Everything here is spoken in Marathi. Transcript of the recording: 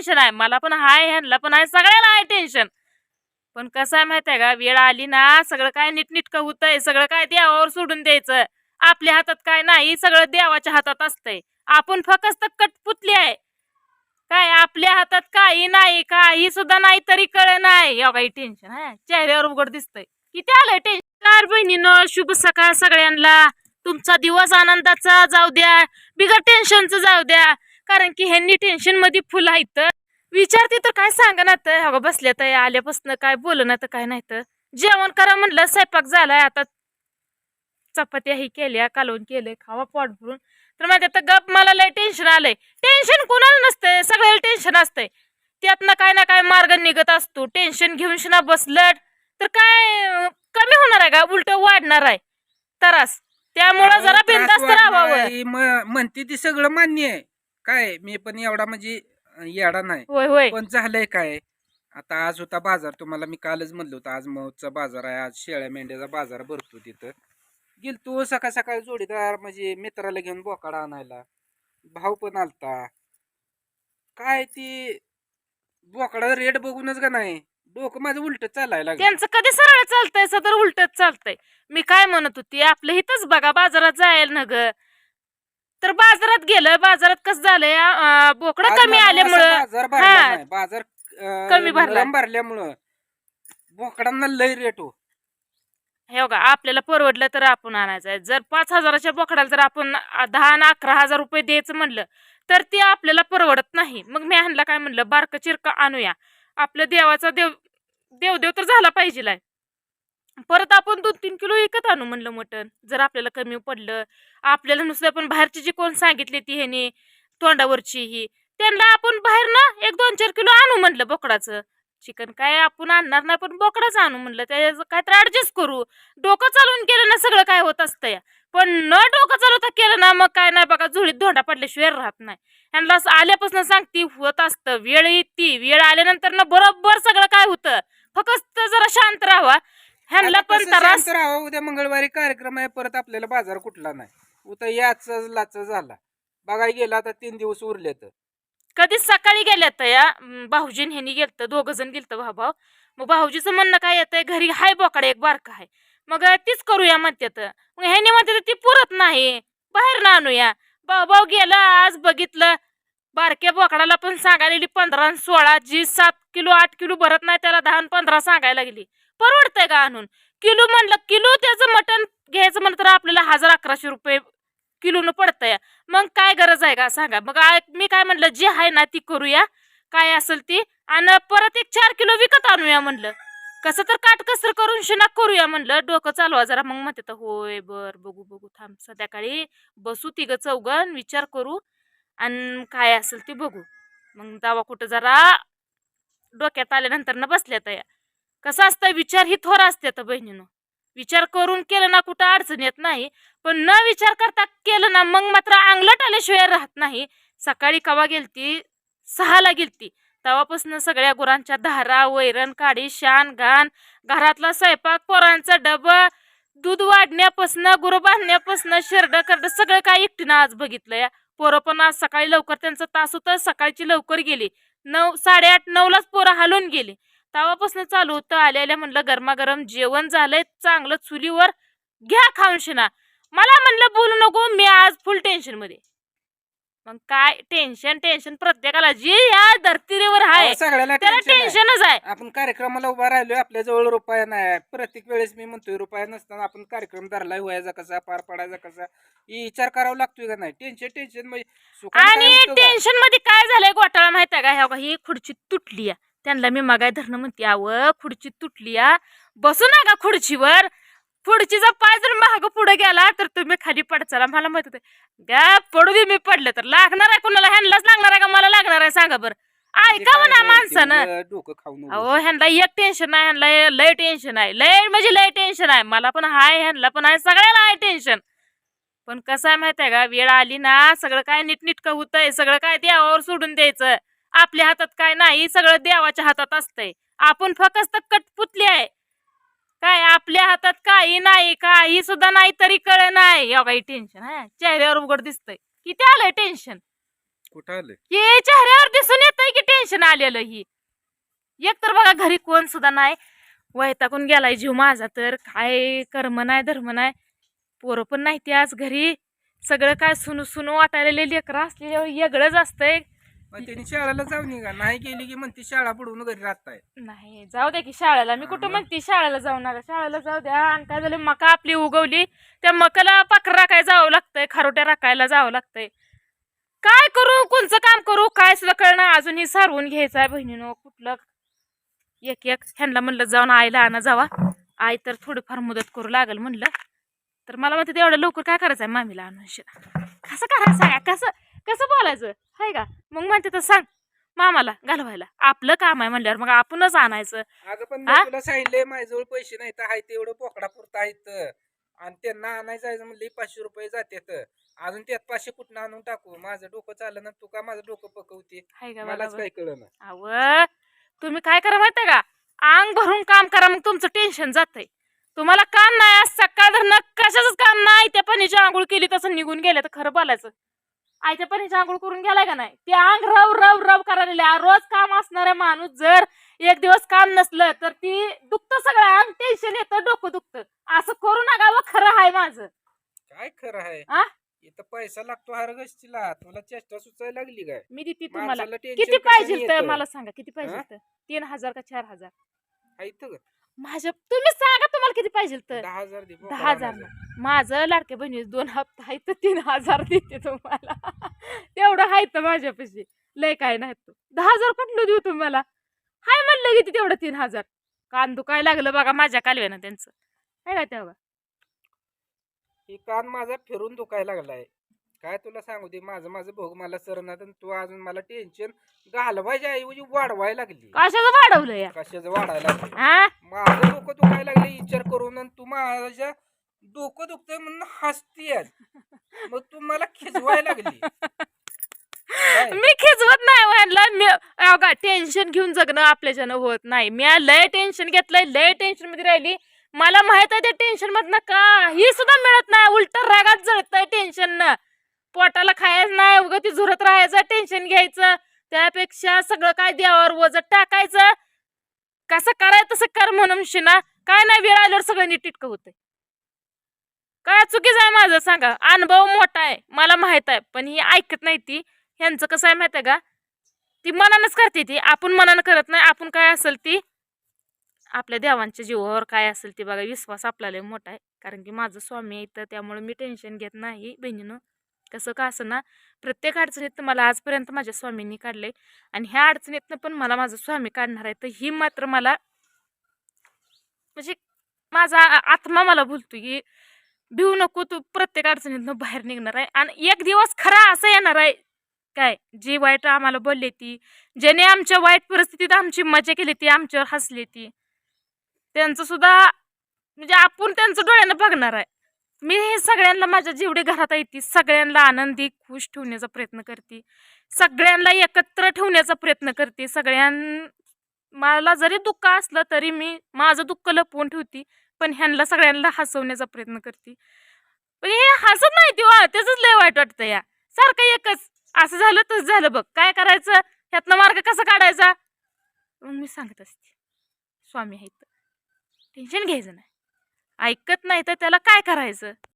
टेन्शन आहे. मला पण हाय ह्यांना पण आहे सगळ्याला आहे टेन्शन पण कसं आहे माहिती आहे का? वेळ आली ना सगळं काय नीटनीटकं होतंय सगळं काय देवावर सोडून द्यायचं. आपल्या हातात काय नाही सगळं देवाच्या हातात असतंय. आपण फक्त कटपुतली आहे. काय आपल्या हातात काही नाही काही सुद्धा नाही तरी कळ नाही काही टेन्शन आहे. चेहऱ्यावर उघड दिसतंय. किती आलंय टेन्शन चार बहिणीनं शुभ सकाळ सगळ्यांना. तुमचा दिवस आनंदाचा जाऊ द्या. बिगर टेन्शनचं जाऊ द्या. कारण की ह्यांनी टेन्शनमध्ये फुल आहेत विचारते तर काय सांगा ना तर? अगं बसल्या तर आल्यापासून काय बोल ना तर काय नाही तर. जेवण करा म्हणलं स्वयंपाक झालाय आता. चपात्या ही केल्या कालवून केलंय खावा पोट भरून. तर माहिती आता गप मला लय टेन्शन आलंय. टेन्शन कोणाला नसतंय सगळ्याला टेन्शन असतंय. त्यातनं काय ना काय मार्ग निघत असतो. टेन्शन घेऊन शिना बसलट. तर काय कमी होणार आहे का? उलट वाढणार आहे. त्रास. त्यामुळं जरा बिंदास्त राहावं. म्हणते ती सगळं मान्य आहे. काय मी पण एवढा म्हणजे येडा नाही. होय होय. पण झालंय काय? आता आज होता बाजार. तुम्हाला मी कालच म्हणलं होतं आज महोत्सव बाजार आहे. आज शेळ्या मेंढ्याचा बाजार भरतो तिथं. गेलतो सकाळ सकाळी जोडीदार म्हणजे मित्राला घेऊन बोकाडा आणायला. भाऊ पण आलता. काय ती बोकडा रेट बघूनच का नाही? डोकं माझं उलट चालायला लागलं. त्यांचं कधी सरळ चालतंय सदर उलटच चालतंय. मी काय म्हणत होती आपलं इथंच बघा बाजारात जायला ना ग तर बाजारात गेलं बाजारात कसं झालंय अं, बोकडं आज कमी मला आल्यामुळं बाजार भरला हा. नाही. बाजार अं, कमी भरला. नरम भरल्यामुळं बोकडांना लय रेट हो हे बघा आपल्याला परवडलं तर आपण आणायचं आहे जर पाच हजाराच्या बोकडाला जर आपण आ- दहा आणि अकरा हजार रुपये द्यायचं म्हणलं तर ते आपल्याला परवडत नाही मग मी ह्यांना काय म्हणलं बारकं चिरका आणूया आपलं देवाचा देव देवदेव तर झाला पाहिजे लाय. परत आपण दोन तीन किलो विकत आणू म्हणलं मटण जर आपल्याला कमी पडलं. आपल्याला नुसतं पण बाहेरची जी कोण सांगितली ती ह्याने तोंडावरची ही त्यांना आपण बाहेर ना एक दोन चार किलो आणू म्हणलं बोकडाचं. चिकन काय आपण आणणार नाही पण बोकडाच आणू म्हणलं. त्याचं काय तर ऍडजस्ट करू. डोकं चालवून केलं ना सगळं काय होत असतं पण न डोकं चालवता केलं ना मग काय नाही बघा झुळीत धोंडा पडल्याशिवाय राहत नाही. ह्यांना असं आल्यापासून सांगती होत असतं. वेळ येते. वेळ आल्यानंतर ना बरोबर सगळं काय होतं. फक्त जरा शांत राहावा ह्यांना आता पण कसं त्रास शांत राहावं, उद्या मंगळवारी कार्यक्रम आहे परत आपल्याला बाजार कुठला नाही. उद्या याच लाच झाला. बघायला गेला आता तीन दिवस उरले तर कधी सकाळी गेल्यात या. अं, भाऊजीन ह्यांनी गेलत दोघ जण गेलत भाऊ मग भाऊजीचं म्हणणं काय येतंय घरी हाय बोकडे एक बारका आहे मग तीच करूया म्हणतात मग ह्यांनी म्हणतात ती पुरत नाही. बाहेर ना आणूया. भाऊ भाऊ गेला आज बघितलं. बारक्या बोकडाला पण सांगायला पंधरा आणि सोळा जी सात किलो आठ किलो भरत नाही त्याला दहा आणि पंधरा सांगायला गेली परवडतंय का आणून? किलो म्हणलं किलो त्याचं मटण घ्यायचं म्हणलं तर आपल्याला हजार अकराशे रुपये किलोनं पडतंय. मग काय गरज आहे का? सांगा. मग मी काय म्हणलं जे आहे ना ती करूया. काय असेल ती? आणि परत एक चार किलो विकत आणूया म्हणलं. कसं तर काटकसर करून शिनाक करूया म्हणलं. डोकं चालवा जरा. मग म्हणते तर होय बर बघू बघू थांब. संध्याकाळी बसू तिघं चौघन विचार करू. आणि काय असेल ते बघू. मग दावा कुठं जरा डोक्यात आल्यानंतर ना बसल्या या कसं असतं विचार ही थोर असते तर बहिणीनं. विचार करून केलं ना कुठं अडचण येत नाही पण न विचार करता केलं ना मग मात्र अंगलट आल्याशिवाय राहत नाही. सकाळी कवा गेलती? सहाला गेलती. तेव्हापासून सगळ्या गुरांच्या धारा वैरण काडी शान घाण घरातला स्वयंपाक पोरांचा डबा दूध वाढण्यापासून गुरु बांधण्यापासून शेरड करड सगळं काय एकटीनं आज बघितलं या. पोरं पण आज सकाळी लवकर त्यांचा तास होता सकाळची लवकर गेली. नऊ साडेआठ नऊलाच पोरं हलून गेली. तेव्हापासून चालू होतं. आल्या म्हणलं गरमागरम जेवण झालंय चांगलं चुलीवर घ्या खाऊन शिना. मला म्हणलं बोलू नको मी आज फुल टेन्शनमध्ये मग काय टेन्शन टेन्शन प्रत्येकाला जी या धर्तीवर आहे सगळ्याला त्याला tension आहे. टेन्शनच आहे. आपण कार्यक्रमाला उभा राहिलोय आपल्या जवळ रुपया नाही. प्रत्येक वेळेस मी म्हणतोय रुपया नसताना आपण कार्यक्रम धरलाय व्हायचा कसा पार पडायचा कसा ही विचार करावा लागतोय का नाही? टेन्शन टेन्शन म्हणजे सुखानं काय आणि होतं का? टेन्शनमध्ये काय झालंय घोटाळा माहीत आहे का? ह्या बघा, ही खुर्ची तुटली त्यांना मी मागाय धरणं म्हणते अव खुर्ची तुटली या बसू नका खुर्चीवर. खुर्चीचा पाय जर महाग पुढे गेला तर तुम्ही खाली पडचाला मला माहीत होते गा पडू दे मी पडले तर. लागणार आहे कोणाला? ह्यांनाच लागणार आहे का? मला लागणार आहे. सांगा बरं. ते ऐका काय म्हणा आहे, ते माणसानं डोकं खाऊन. अहो ह्यांना एक टेन्शन आहे ह्यांना लय टेन्शन आहे. लय म्हणजे लय टेन्शन आहे. मला पण हाय ह्यांना पण आहे. सगळ्याला आहे टेन्शन पण कसं आहे माहिती आहे का? वेळ आली ना सगळं काय नीटनीटकं होतंय. सगळं काय देवावर सोडून द्यायचं. आपल्या हातात काय नाही सगळं देवाच्या हातात असतंय. आपण फक्त कटपुतली आहे. काय आपल्या हातात काही नाही काही सुद्धा नाही तरी कळ नाही अहो, काही टेन्शन आहे चेहऱ्यावर उघड दिसतंय. किती आलंय टेन्शन कुठं आलं हे चेहऱ्यावर दिसून येतंय की टेन्शन आलेलं ही. एक तर बघा घरी कोण सुद्धा नाही. वैतागून गेलाय जीव माझा तर. काय कर्म नाही धर्म नाही. पोरं पण नाही ती आज घरी. सगळं काय सुनू सुनू वाटायला लेकरं असलेलं वेगळंच असतंय. मग त्यांनी शाळेला जाऊ निघा. नाही गेली की म्हणते शाळा बुडवून घरी राहताय. नाही जाऊ द्या की शाळेला. मी कुठं? म्हणते शाळेला जाऊ नका शाळेला जाऊ द्या. आणि काय झालं? मका आपली उगवली. त्या मकाला पाखर राखायला जावं लागतंय. खारोट्या राखायला जावं लागतंय. काय करू? कोणचं काम करू? काय सुद्धा कळणार अजूनही सारवून घ्यायचं आहे बहिणीनं. कुठलं? एक एक. ह्यांना म्हणलं जाऊन आईला आणा जावा. आई तर थोडीफार मदत करू लागल म्हणलं. तर मला म्हणते तेवढं लवकर काय करायचं आहे मामीला आणून कसं करायचं आहे कसं कसं बोलायचं? हाय का? मग म्हणते तर सांग मामाला घालवायला. आपलं काम आहे म्हणल्यावर मग आपणच आणायचं. अगं पण हा? तुला सांगितलंय माझ्याजवळ पैसे नाही तर आहे तेवढं बोकडा पुरता आहेत. आणि त्यांना आणायचं जायचं म्हणलं पाचशे रुपये जातात अजून त्यात पाचशे कुठं आणून टाकू? माझं डोकं चाललं ना तू का माझं डोकं पकवते? हाय का मलाच बरोबर? काय कळलं अव तुम्ही काय करा माहितीये का? अंग भरून काम करा मग तुमचं टेन्शन जातंय. तुम्हाला काम नाही आज सकाळ धरणं कशाच काम नाही. त्या पाण्याची आंघोळ केली तसं निघून गेलं तर खरं बोलायचं. आयत्या पाण्याची आंघोळ करून गेलाय का नाही? ते अंग रव रव रव करायला रोज काम असणारा माणूस. जर एक दिवस काम नसलं तर ती दुखतं सगळं. अंग टेन्शन येतं डोकं दुखतं. असं करू नका व खरं आहे माझं. काय खरं आहे? आ? इथं पैसा लागतो हर गोष्टीला. तुला चेष्टा सुचायला लागली काय? मी देते तुम्हाला. माणसाला tension किती कशाने पाहिजे येतं? मला सांगा किती पाहिजे हा? तीन हजार का चार हजार? आहे इथं का? माझ्या तुम्ही सांगा तुम्हाला किती पाहिजे तर दहा हजार दे दहा हजार. माझं. लाडके बहिणी दोन हप्ता आहे तर तीन हजार देते तुम्हाला. तेवढं आहे तर माझ्यापाशी. लय काय नाही तो. दहा हजार कुठलं देऊ तुम्हाला? हाय म्हणलं किती तेवढं तीन हजार. कान दुखाय लागलं बघा माझ्या कालव्यानं त्यांचं. आहे का तेव्हा? हे कान माझा फिरून दुखायला लागलाय. काय तुला सांगू दे माझं माझं भोग मला आणि तू अजून मला टेन्शन घालवायच्या ऐवजी वाढवायला लागली. कशाचं वाढवलं या? कशाचं वाढायला लागली? हा माझं डोकं दुखायला लागले विचार करून आणि तू माझ्या डोकं दुखतंय म्हणून हसतीयस मग तू मला खिजवायला लागली. काय? मी खिजवत नाही व्हायला मी अवघा टेन्शन घेऊन जगणं आपल्याच्यानं होत नाही. मी लय टेन्शन घेतलंय लय टेन्शनमध्ये राहिली. मला माहीत आहे त्या टेन्शन मधनं काही सुद्धा मिळत नाही. उलट रागात जळतंय टेन्शन न. पोटाला खायचं नाही उगं ती झुरत राहायचं टेन्शन घ्यायचं. त्यापेक्षा सगळं काय देवावर वज टाकायचं. कसं करायचं तसं कर म्हणून शिना. काय नाही वेळ आल्यावर सगळं नीट टिटकं होतंय. काय चुकीचं आहे माझं सांगा. अनुभव मोठा आहे मला माहीत आहे पण ही ऐकत नाही ती. ह्यांचं कसं आहे माहीत आहे का? ती मनानच करते ती. आपण मनानं करत नाही आपण काय असेल ती? आपल्या देवांच्या जीवावर काय असेल ती बघा विश्वास आपल्याला मोठा आहे. कारण की माझं स्वामी आहे तर त्यामुळे मी टेन्शन घेत नाही बहिणीनं. कसं का असं ना प्रत्येक अडचणीतनं मला आजपर्यंत माझ्या स्वामींनी काढले आणि ह्या अडचणीतनं पण मला माझा स्वामी काढणार आहे. तर ही मात्र मला म्हणजे माझा आत्मा मला बोलतो की भिवू नको तू प्रत्येक अडचणीतनं बाहेर निघणार आहे. आणि एक दिवस खरा असं येणार आहे. काय? जी वाईट आम्हाला बोलली ती ज्याने आमच्या वाईट परिस्थितीत आमची मजा केली ती आमच्यावर हसली ती त्यांचं सुद्धा म्हणजे आपण त्यांचं डोळ्यानं बघणार आहे. मी हे सगळ्यांना माझ्या जेवढे घरात आहे ती सगळ्यांना आनंदी खुश ठेवण्याचा प्रयत्न करते. सगळ्यांना एकत्र ठेवण्याचा प्रयत्न करते. सगळ्यां मला जरी दुःख असलं तरी मी माझं दुःख लपवून ठेवते पण ह्यांना सगळ्यांना हसवण्याचा प्रयत्न करते. पण हे हसत नाही ती वा त्याच लय वाईट वाटतं या. सारखं एकच असं झालं तसं झालं बघ. काय करायचं? ह्यातनं मार्ग कसा काढायचा? मी सांगत असते. स्वामी आहेत. टेन्शन घ्यायचं नाही. ऐकत नाही तर त्याला काय करायचं?